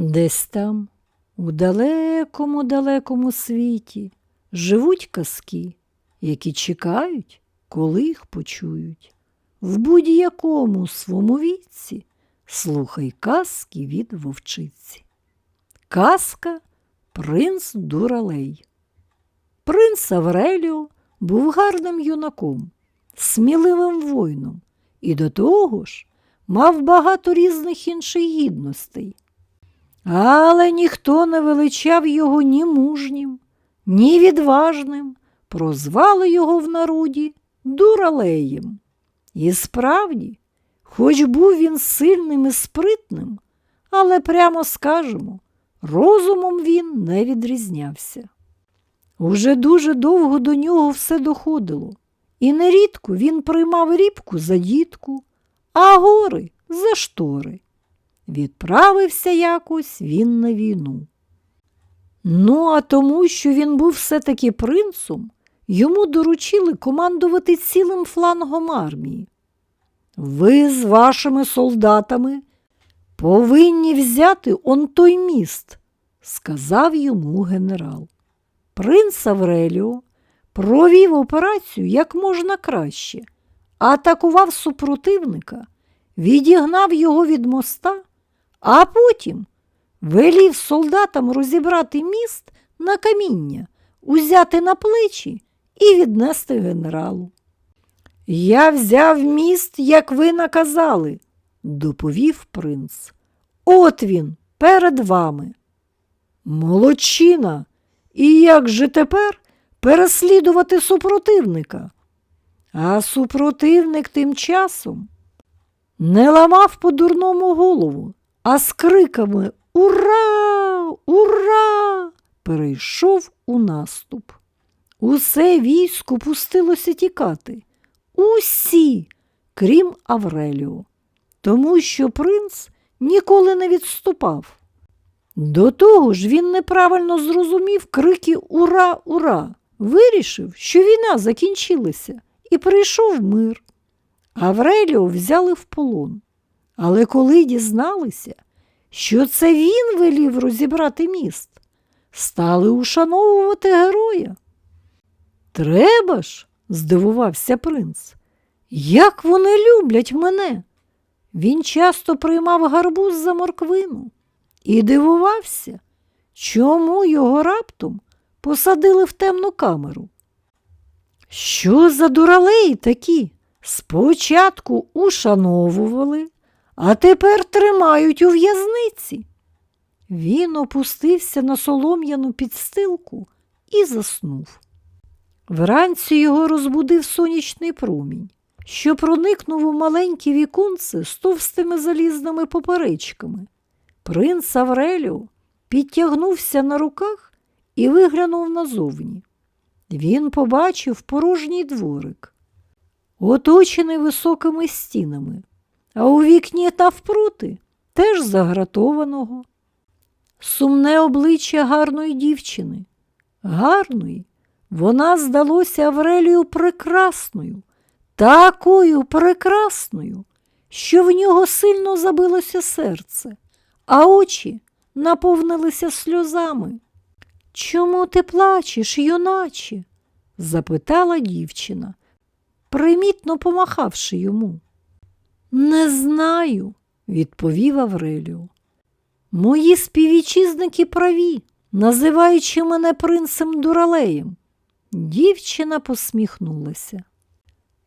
Десь там, у далекому далекому світі, живуть казки, які чекають, коли їх почують. В будь-якому свому віці слухай казки від вовчиці. Казка Принц Дуралей. Принц Авреліо був гарним юнаком, сміливим воїном і до того ж мав багато різних інших гідностей. Але ніхто не величав його ні мужнім, ні відважним, прозвали його в народі дуралеєм. І справді, хоч був він сильним і спритним, але прямо скажемо, розумом він не відрізнявся. Уже дуже довго до нього все доходило, і нерідко він приймав рібку за дітку, а гори за штори. Відправився якось він на війну. Ну, а тому, що він був все-таки принцом, йому доручили командувати цілим флангом армії. Ви з вашими солдатами повинні взяти он той міст, сказав йому генерал. Принц Авреліо провів операцію як можна краще, атакував супротивника, відігнав його від моста, а потім велів солдатам розібрати міст на каміння, узяти на плечі і віднести генералу. Я взяв міст, як ви наказали, доповів принц. От він перед вами. Молодчина. І як же тепер переслідувати супротивника? А супротивник тим часом не ламав по дурному голову, а з криками Ура! Ура! перейшов у наступ. Усе військо пустилося тікати. Усі, крім Авреліо, тому що принц ніколи не відступав. До того ж він неправильно зрозумів крики Ура, ура! Вирішив, що війна закінчилася і прийшов мир. Авреліо взяли в полон. Але коли дізналися, що це він велів розібрати міст, стали ушановувати героя. Треба ж, здивувався принц. Як вони люблять мене. Він часто приймав гарбуз за морквину і дивувався, чому його раптом посадили в темну камеру. Що за дуралеї такі? Спочатку ушановували, а тепер тримають у в'язниці. Він опустився на солом'яну підстилку і заснув. Вранці його розбудив сонячний промінь, що проникнув у маленьке віконце з товстими залізними поперечками. Принц Авреліо підтягнувся на руках і виглянув назовні. Він побачив порожній дворик, оточений високими стінами, а у вікні навпроти теж загратованого. Сумне обличчя гарної дівчини, гарної, вона здалося Аврелію прекрасною, такою прекрасною, що в нього сильно забилося серце, а очі наповнилися сльозами. Чому ти плачеш, юначе? запитала дівчина, примітно помахавши йому. Не знаю, відповів Авреліо. Мої співвітчизники праві, називаючи мене принцем дуралеєм. Дівчина посміхнулася.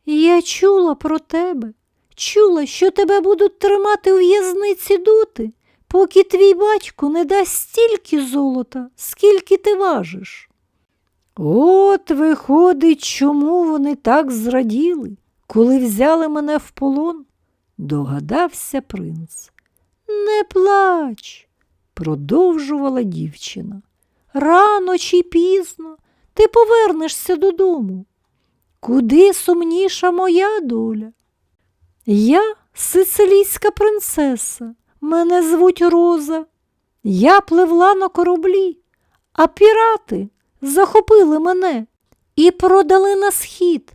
Я чула про тебе, чула, що тебе будуть тримати у в'язниці доти, поки твій батько не дасть стільки золота, скільки ти важиш. От, виходить, чому вони так зраділи, коли взяли мене в полон, догадався принц. Не плач, продовжувала дівчина. Рано чи пізно ти повернешся додому. Куди сумніша моя доля? Я сицилійська принцеса, мене звуть Роза. Я пливла на кораблі, а пірати захопили мене і продали на схід,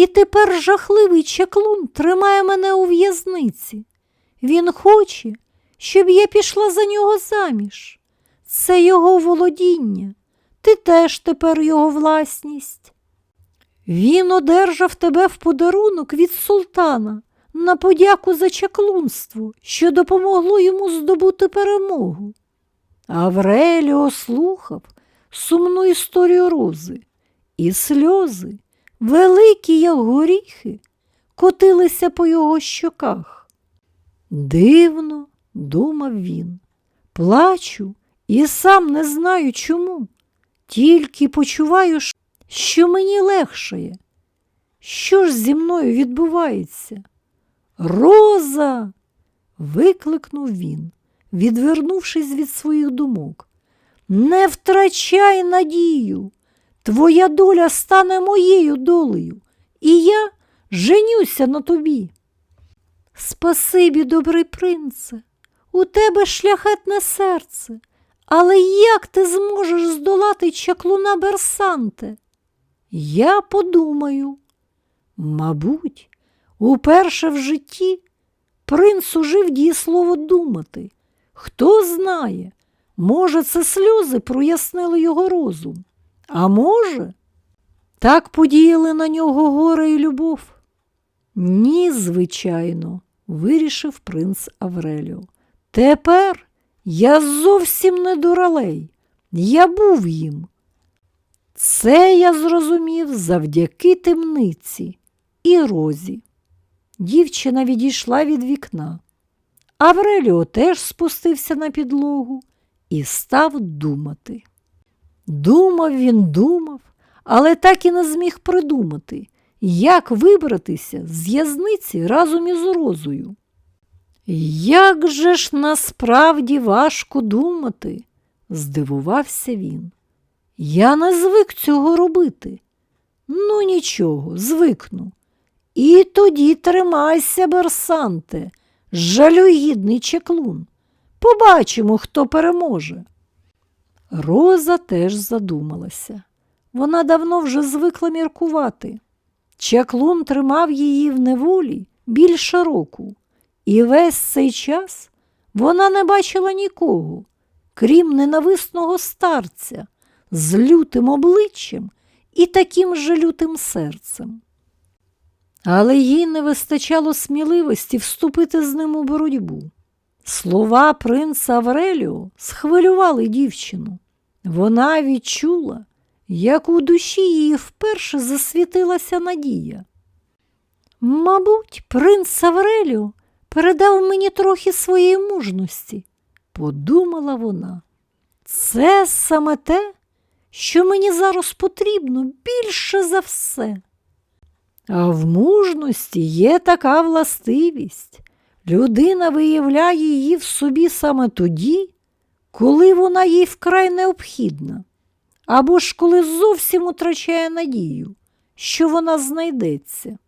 і тепер жахливий чаклун тримає мене у в'язниці. Він хоче, щоб я пішла за нього заміж. Це його володіння, ти теж тепер його власність. Він одержав тебе в подарунок від султана на подяку за чаклунство, що допомогло йому здобути перемогу. Авреліо слухав сумну історію рози, і сльози, великі, як горіхи, котилися по його щоках. Дивно, думав він, плачу і сам не знаю чому, тільки почуваю, що мені легшає. Що ж зі мною відбувається? Роза. викликнув він, відвернувшись від своїх думок. Не втрачай надію. Твоя доля стане моєю долею, і я женюся на тобі. Спасибі, добрий принце, у тебе шляхетне серце, але як ти зможеш здолати чаклуна Берсанте? Я подумаю. Мабуть, уперше в житті принц ужив дієслово думати. Хто знає, може, це сльози прояснили його розум, а може, так подіяли на нього горе і любов. Ні, звичайно, вирішив принц Авреліо. Тепер я зовсім не дуралей, я був їм. Це я зрозумів завдяки темниці і розі. Дівчина відійшла від вікна. Авреліо теж спустився на підлогу і став думати. Думав він, думав, але так і не зміг придумати, як вибратися з в'язниці разом із розою. Як же ж насправді важко думати, здивувався він. Я не звик цього робити. Ну, нічого, звикну. І тоді тримайся, Берсанте, жалюгідний чеклун. Побачимо, хто переможе. Роза теж задумалася. Вона давно вже звикла міркувати. Чаклун тримав її в неволі більше року, і весь цей час вона не бачила нікого, крім ненависного старця з лютим обличчям і таким же лютим серцем. Але їй не вистачало сміливості вступити з ним у боротьбу. Слова принца Авреліо схвилювали дівчину. Вона відчула, як у душі її вперше засвітилася надія. Мабуть, принц Авреліо передав мені трохи своєї мужності, подумала вона. Це саме те, що мені зараз потрібно більше за все. А в мужності є така властивість. Людина виявляє її в собі саме тоді, коли вона їй вкрай необхідна, або ж коли зовсім утрачає надію, що вона знайдеться.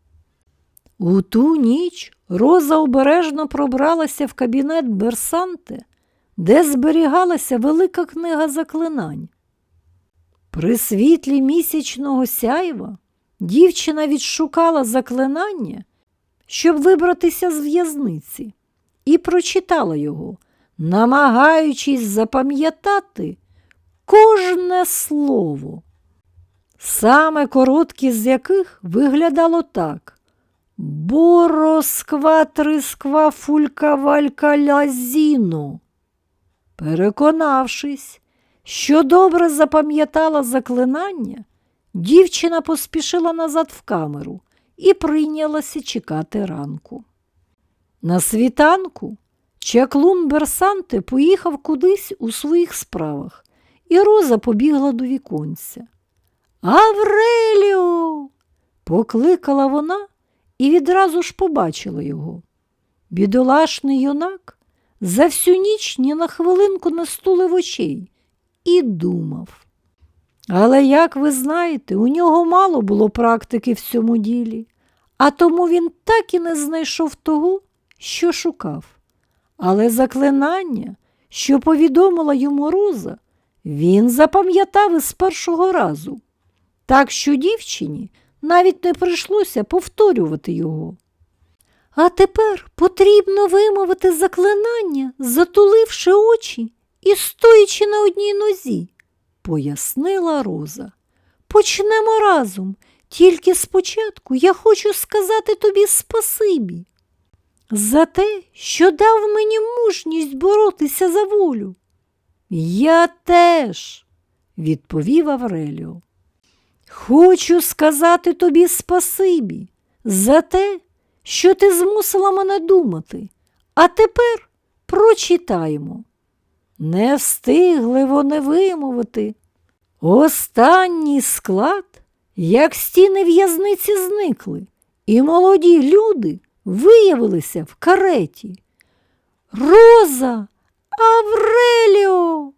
У ту ніч Роза обережно пробралася в кабінет Берсанте, де зберігалася велика книга заклинань. При світлі місячного сяйва дівчина відшукала заклинання, щоб вибратися з в'язниці, і прочитала його, намагаючись запам'ятати кожне слово, саме коротке з яких виглядало так. Боросква трисква фулька валька лязіно. Переконавшись, що добре запам'ятала заклинання, дівчина поспішила назад в камеру і прийнялася чекати ранку. На світанку чаклун Берсанте поїхав кудись у своїх справах, і Роза побігла до віконця. Авреліо! покликала вона і відразу ж побачила його. Бідолашний юнак за всю ніч ні на хвилинку не стулив очей і думав. Але, як ви знаєте, у нього мало було практики в цьому ділі, а тому він так і не знайшов того, що шукав. Але заклинання, що повідомила йому Роза, він запам'ятав із першого разу, так що дівчині навіть не прийшлося повторювати його. А тепер потрібно вимовити заклинання, затуливши очі і стоячи на одній нозі, пояснила Роза. Почнемо разом, тільки спочатку я хочу сказати тобі спасибі за те, що дав мені мужність боротися за волю. Я теж, відповів Авреліо. Хочу сказати тобі спасибі за те, що ти змусила мене думати, а тепер прочитаємо. Не встигли вони вимовити. Останній склад, як стіни в'язниці зникли, і молоді люди виявилися в кареті. Роза, Авреліо!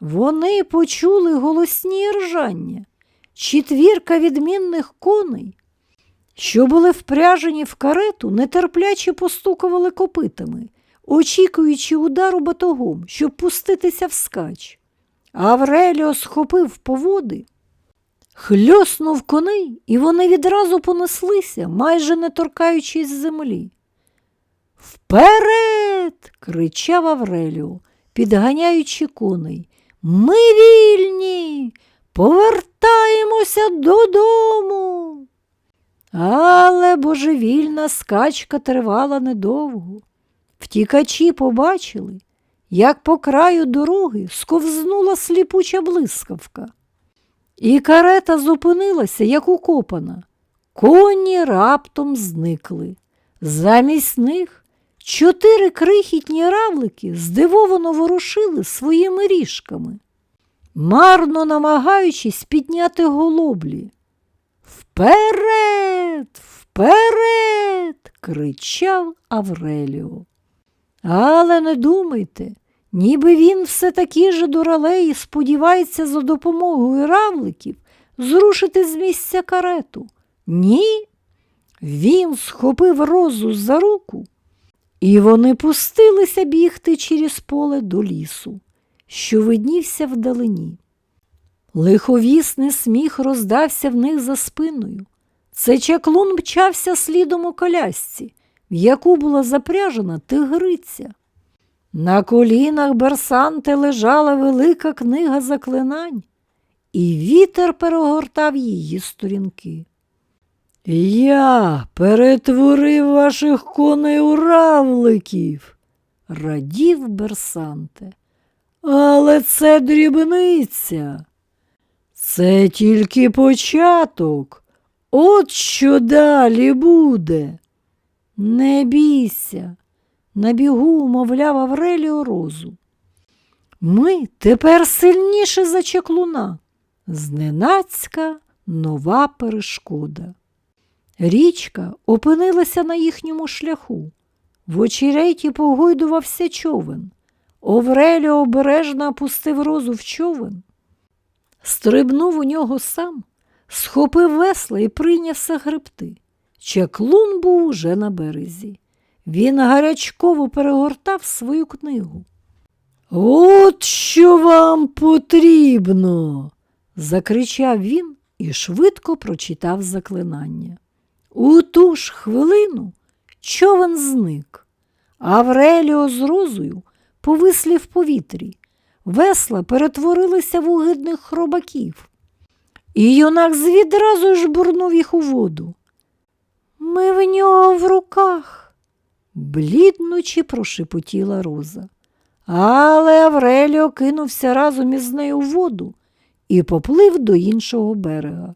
Вони почули голосні ржання, четвірка відмінних коней, що були впряжені в карету, нетерпляче постукували копитами, очікуючи удару батогом, щоб пуститися вскач. Авреліо схопив поводи, хльоснув коней, і вони відразу понеслися, майже не торкаючись землі. Вперед! кричав Авреліо, підганяючи коней. Ми вільні, повертаємося додому. Але божевільна скачка тривала недовго. Втікачі побачили, як по краю дороги сковзнула сліпуча блискавка. І карета зупинилася, як укопана. Коні раптом зникли. Замість них чотири крихітні равлики здивовано ворушили своїми ріжками, марно намагаючись підняти голоблі. Вперед, вперед! кричав Авреліо. Але не думайте, ніби він все такі же дуралеї сподівається за допомогою равликів зрушити з місця карету. Ні. Він схопив розу за руку, і вони пустилися бігти через поле до лісу, що виднівся вдалині. Лиховісний сміх роздався в них за спиною. Це чаклун мчався слідом у колясці, в яку була запряжена тигриця. На колінах Берсанте лежала велика книга заклинань, і вітер перегортав її сторінки. Я перетворив ваших коней у равликів, радів Берсанте. Але це дрібниця. Це тільки початок. От що далі буде. Не бійся, на бігу умовляв Авреліо Розу. Ми тепер сильніше за чаклуна. Зненацька нова перешкода. Річка опинилася на їхньому шляху. В очереті погойдувався човен. Овреліо обережно опустив розу в човен, стрибнув у нього сам, схопив весла і прийнявся гребти. Чаклун був уже на березі. Він гарячково перегортав свою книгу. От що вам потрібно, закричав він і швидко прочитав заклинання. У ту ж хвилину човен зник. Авреліо з розою повислі в повітрі. Весла перетворилися в угидних хробаків. І юнак звідразу ж бурнув їх у воду. Ми в нього в руках, бліднучи прошепотіла роза. Але Авреліо кинувся разом із нею в воду і поплив до іншого берега,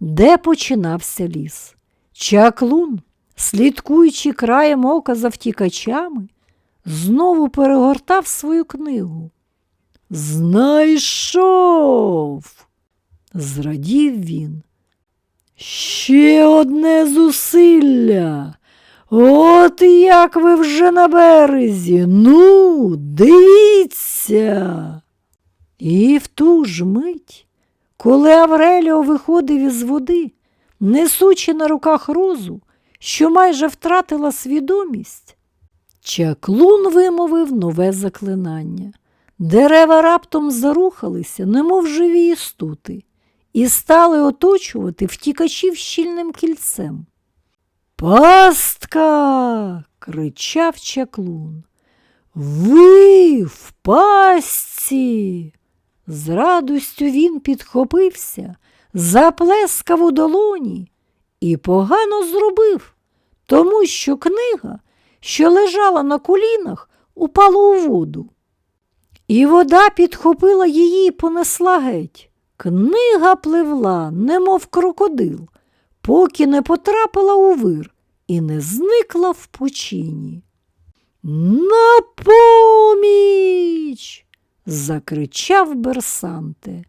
де починався ліс. Чаклун, слідкуючи краєм ока за втікачами, знову перегортав свою книгу. Знайшов, зрадів він. Ще одне зусилля. От як ви вже на березі. Ну, дивіться. І в ту ж мить, коли Авреліо виходив із води, несучи на руках розу, що майже втратила свідомість, чаклун вимовив нове заклинання. Дерева раптом зарухалися, немов живі істути, і стали оточувати втікачів щільним кільцем. Пастка. кричав чаклун. Ви в пастці. З радостю він підхопився, заплескав у долоні і погано зробив, тому що книга, що лежала на колінах, упала у воду. І вода підхопила її і понесла геть. Книга пливла, немов крокодил, поки не потрапила у вир і не зникла в пучині. На поміч! закричав Берсанте.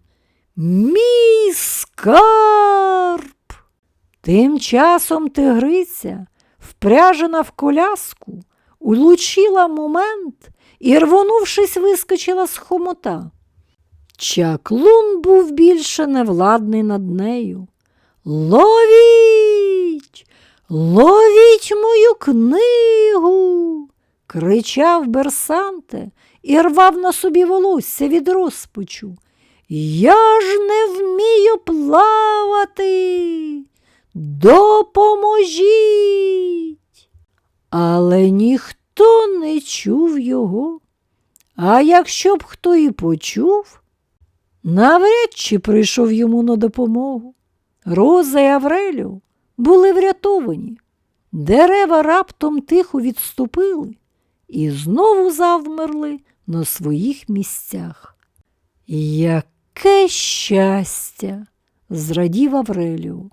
Мій скарб. Тим часом тигриця, впряжена в коляску, улучила момент і, рвонувшись, вискочила з хомота. Чаклун був більше невладний над нею. Ловіть, ловіть мою книгу. кричав Берсанте і рвав на собі волосся від розпачу. Я ж не вмію плавати. Допоможіть. Але ніхто не чув його. А якщо б хто і почув, навряд чи прийшов йому на допомогу. Роза й Авреліо були врятовані. Дерева раптом тихо відступили і знову завмерли на своїх місцях. Яке щастя! зрадів Авреліо.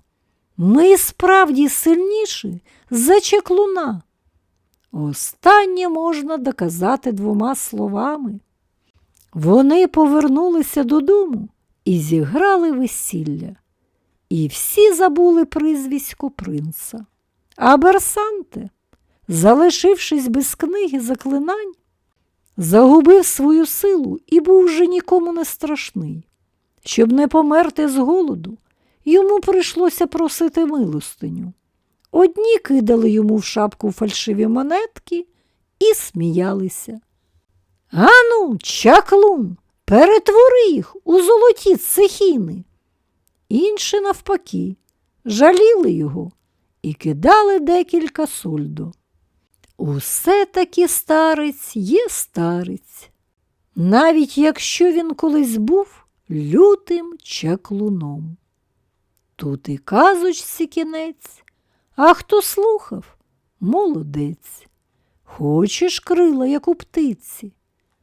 Ми справді сильніші за чеклуна. Останнє можна доказати двома словами. Вони повернулися додому і зіграли весілля, і всі забули прізвисько принца. А Берсанте, залишившись без книги заклинань, загубив свою силу і був вже нікому не страшний. Щоб не померти з голоду, йому прийшлося просити милостиню. Одні кидали йому в шапку фальшиві монетки і сміялися. Ану, чаклун, перетвори їх у золоті цехіни. Інші, навпаки, жаліли його і кидали декілька сольдо. Усе таки старець є старець, навіть якщо він колись був лютим чаклуном. Тут і казочці кінець, а хто слухав молодець. Хочеш крила, як у птиці,